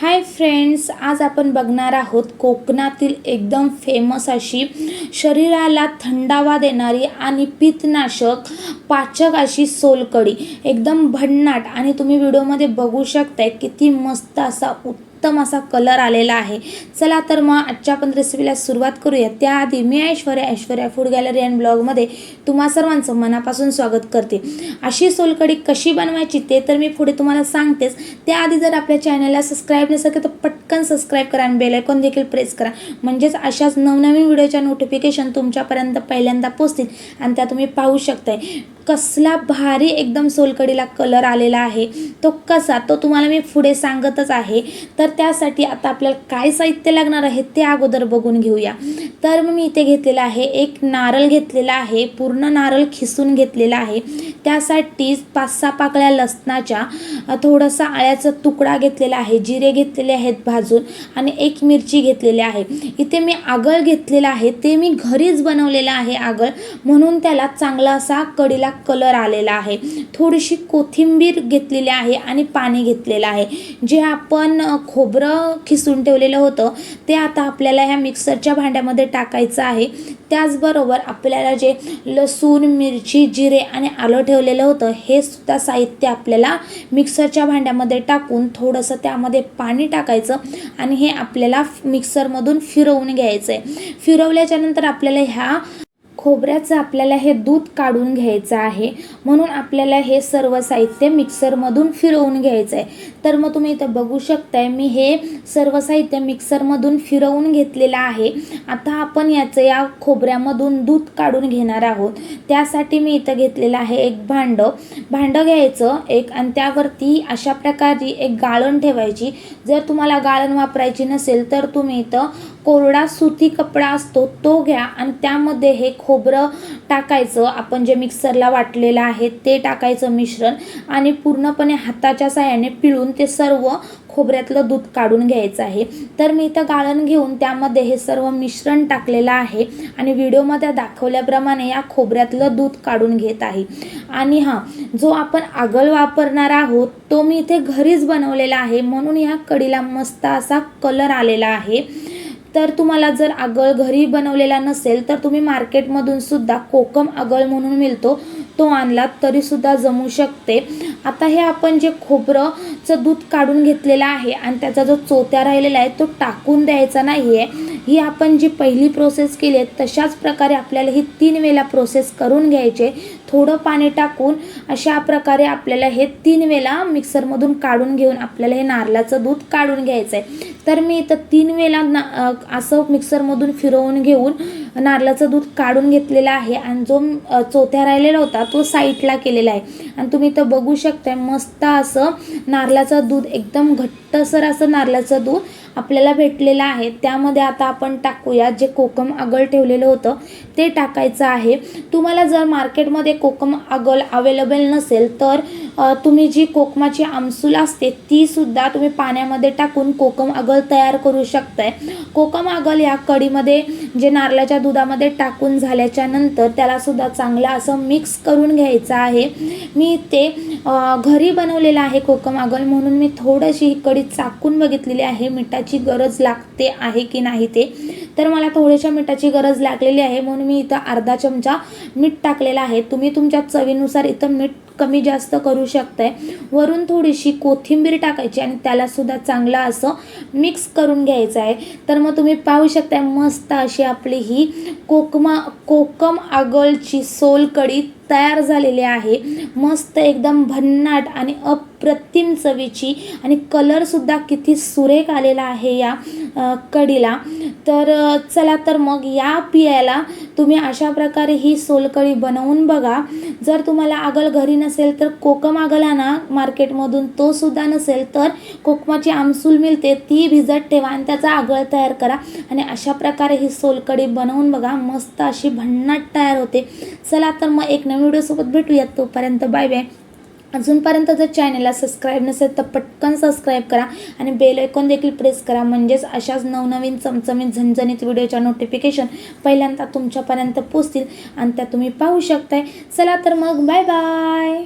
Hi friends आज आपण बघणार आहोत कोकणातील एकदम फेमस अशी शरीराला थंडावा देणारी आणि पित्तनाशक पाचक अशी सोलकढी. एकदम भन्नाट आणि तुम्ही व्हिडिओमध्ये बघू शकताय किती मस्त असा उत्तम असा कलर आलेला आहे. चला तर मग आजच्या आपण रेसिपीला सुरुवात करूया. त्याआधी मी Aishwarya Aishwarya food gallery and ब्लॉगमध्ये तुम्हा सर्वांचं मनापासून स्वागत करते. अशी सोलकढी कशी बनवायची ते तर मी पुढे तुम्हाला सांगतेच. त्याआधी जर आपल्या चॅनलला सबस्क्राईब नसेल तर पटकन सबस्क्राईब करा आणि बेलायकॉन देखील प्रेस करा. म्हणजेच अशाच नवनवीन व्हिडिओच्या नोटिफिकेशन तुमच्यापर्यंत पहिल्यांदा पोचतील आणि त्या तुम्ही पाहू शकताय. कसला भारी एकदम सोलकडीला कलर आलेला आहे. तो कसा? तो तुम्हाला मी पुढे सांगतच आहे. तर त्यासाठी आता आपल्याला काय साहित्य लागणार आहे ते अगोदर बघून घेऊया. तर मग मी इथे घेतलेला आहे एक नारळ घेतलेला आहे पूर्ण नारळ खिसून घेतलेला आहे. त्यासाठी पाच सहा पाकळ्या लसणाच्या थोडासा आळ्याचा तुकडा घेतलेला आहे जिरे घेतलेले आहेत भाजून आणि एक मिरची घेतलेली आहे. इथे मी आगळ घेतलेला आहे ते मी घरीच बनवलेलं आहे आगळ. म्हणून त्याला चांगला असा कडीला कलर आलेला आहे. थोडीशी कोथिंबीर घेतलेली आहे आणि पाणी घेतलेलं आहे. जे आपण खोबरं खिसून ठेवलेलं होतं ते आता आपल्याला ह्या मिक्सरच्या भांड्यामध्ये टाकायचं आहे. त्याचबरोबर आपल्याला जे लसूण मिरची जिरे आणि आलं ठेवलेलं होतं हे सुद्धा साहित्य आपल्याला मिक्सरच्या भांड्यामध्ये टाकून थोडंसं त्यामध्ये पाणी टाकायचं आणि हे आपल्याला मिक्सरमधून फिरवून घ्यायचं आहे फिरवल्याच्यानंतर आपल्याला ह्या खोबऱ्याचं आपल्याला हे दूध काढून घ्यायचं आहे. म्हणून आपल्याला हे सर्व साहित्य मिक्सरमधून फिरवून घ्यायचं आहे तर मग तुम्ही इथं बघू शकताय मी हे सर्व साहित्य मिक्सरमधून फिरवून घेतलेलं आहे. आता आपण याचं या खोबऱ्यामधून दूध काढून घेणार आहोत. त्यासाठी मी इथं घेतलेलं आहे एक भांडं. भांडं घ्यायचं एक आणि त्यावरती अशा प्रकारची एक गाळण ठेवायची. जर तुम्हाला गाळण वापरायची नसेल तर तुम्ही इथं कोरडा सुती कपडा असतो तो घ्या आणि त्यामध्ये हे खोबरं टाकायचं. आपण जे मिक्सरला वाटलेलं आहे ते टाकायचं मिश्रण आणि पूर्णपणे हाताच्या साह्याने पिळून ते सर्व खोबऱ्यातलं दूध काढून घ्यायचं आहे. तर मी इथं गाळण घेऊन त्यामध्ये हे सर्व मिश्रण टाकलेलं आहे आणि व्हिडिओमध्ये दाखवल्याप्रमाणे या खोबऱ्यातलं दूध काढून घेत आहे. आणि हां जो आपण आगल वापरणार आहोत तो मी इथे घरीच बनवलेला आहे. म्हणून या कडीला मस्त असा कलर आलेला आहे. तर तुम्हाला जर आगळ घरी बनवलेला नसेल तर तुम्ही मार्केटमधून सुद्धा कोकम आगळ म्हणून मिळतो तो आणलात तरीसुद्धा जमू शकते. आता हे आपण जे खोबरंचं दूध काढून घेतलेलं आहे आणि त्याचा जो चोत्या राहिलेला आहे तो टाकून द्यायचा नाही आहे ही आपण जी पहिली प्रोसेस केली आहे तशाच प्रकारे आपल्याला ही तीन वेळा प्रोसेस करून घ्यायचे. थोडं पाणी टाकून अशा प्रकारे आपल्याला हे तीन वेळा मिक्सरमधून काढून घेऊन आपल्याला हे नारळाचं दूध काढून घ्यायचं आहे तर मी इथं तीन वेळा ना असं मिक्सरमधून फिरवून घेऊन नारळाचं दूध काढून घेतलेलं आहे आणि जो चोथ्या राहिलेला होता तो साईडला केलेला आहे. आणि तुम्ही इथं बघू शकताय मस्त असं नारळाचं दूध एकदम घट्टसर असं नारळाचं दूध आपल्याला भेटलेलं आहे. त्यामध्ये आता आपण टाकूया जे कोकम आगळ ठेवलेलं होतं ते टाकायचं आहे. तुम्हाला जर मार्केटमध्ये कोकम आगळ अवेलेबल नसेल तर तुम्ही जी कोकमाची आमसूल असते तीसुद्धा तुम्ही पाण्यामध्ये टाकून कोकम आगळ तयार करू शकताय. कोकम आगळ या कढीमध्ये जे नारळाच्या दुधामध्ये टाकून झाल्याच्यानंतर त्यालासुद्धा चांगला चांगलं असं मिक्स करून घ्यायचं आहे. मी ते घरी बनवलेलं आहे कोकम म्हणून मी थोडीशी ही कडी चाकून बघितलेली आहे. मिठाची गरज लागते आहे की नाही ते? तर मला थोड्याशा मिठाची गरज लागलेली आहे म्हणून मी इथं अर्धा चमचा मीठ टाकलेला आहे. तुम्ही तुमच्या चवीनुसार इथं मीठ कमी जास्त करू शकताय. वरून थोडीशी कोथिंबीर टाकायची आणि त्यालासुद्धा चांगला चांगलं असं मिक्स करून घ्यायचं आहे. तर मग तुम्ही पाहू शकताय मस्त अशी आपली ही कोकमा कोकम आगळची सोलकढी तयार झालेली आहे. मस्त एकदम भन्नाट आणि अप अप्रतिम चवीची आणि कलरसुद्धा किती सुरेख आलेला आहे या कढीला तर चला तर मग या पियाला तुम्ही अशा प्रकारे ही सोलकढी बनवून बघा. जर तुम्हाला आगल घरी नसेल तर कोकम आगला ना मार्केटमधून तो सुद्धा नसेल तर कोकमाची आमसूल मिळते ती भिजत ठेवा आणि त्याचा आगळ तयार करा. आणि अशा प्रकारे ही सोलकढी बनवून बघा मस्त अशी भन्नाट तयार होते. चला तर मग एक नवीन व्हिडिओसोबत भेटूयात तोपर्यंत बाय बाय. अजूनपर्यंत जर चॅनलला सबस्क्राईब नसेल तर पटकन सबस्क्राईब करा आणि बेल आयकॉन देखील प्रेस करा. म्हणजेच अशाच नवनवीन चमचमीत झणझणीत व्हिडिओच्या नोटिफिकेशन पहिल्यांदा तुमच्यापर्यंत पोचतील आणि त्या तुम्ही पाहू शकताय. चला तर मग बाय बाय